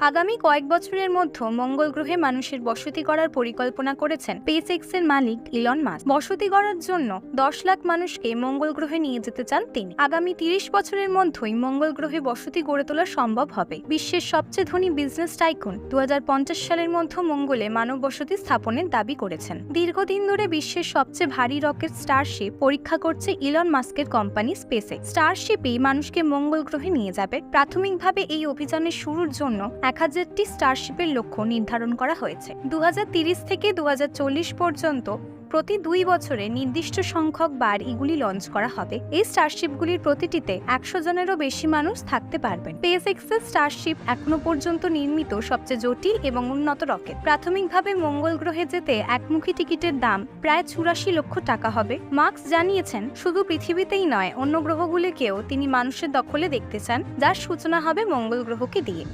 আগামী কয়েক বছরের মধ্যে মঙ্গল গ্রহে মানুষের বসতি করার পরিকল্পনা করেছেন স্পেসএক্স এর মালিক ইলন মাস্ক। বসতি করার জন্য দশ লাখ মানুষকে মঙ্গল গ্রহে নিয়ে যেতে চান তিনি। আগামী তিরিশ বছরের মধ্যেই মঙ্গল গ্রহে বসতি গড়ে তোলা সম্ভব হবে। বিশ্বের সবচেয়ে ধনী বিজনেস টাইকুন দু সালের মধ্যে মঙ্গলে মানব বসতি স্থাপনের দাবি করেছেন। দীর্ঘদিন ধরে বিশ্বের সবচেয়ে ভারী রকেট স্টারশিপ পরীক্ষা করছে ইলন মাস্কের কোম্পানি স্পেসএক্স। স্টারশিপই মানুষকে মঙ্গল গ্রহে নিয়ে যাবে। প্রাথমিকভাবে এই অভিযানের শুরুর জন্য এক হাজারটি স্টারশিপের লক্ষ্য নির্ধারণ করা হয়েছে। দু থেকে দু হাজার চল্লিশ পর্যন্ত প্রতি দুই বছরে নির্দিষ্ট সংখ্যক বার এগুলি লঞ্চ করা হবে। এই স্টারশিপগুলির প্রতিটিতে একশো জনেরও বেশি মানুষ থাকতে পারবেন। স্পেস এক্সের স্টারশিপ এখনও পর্যন্ত নির্মিত সবচেয়ে জটিল এবং উন্নত রকেট। প্রাথমিকভাবে মঙ্গল গ্রহে যেতে একমুখী টিকিটের দাম প্রায় চুরাশি লক্ষ টাকা হবে। মার্কস জানিয়েছেন, শুধু পৃথিবীতেই নয়, অন্য গ্রহগুলিকেও তিনি মানুষের দখলে দেখতে চান, যার সূচনা হবে মঙ্গল গ্রহকে দিয়ে।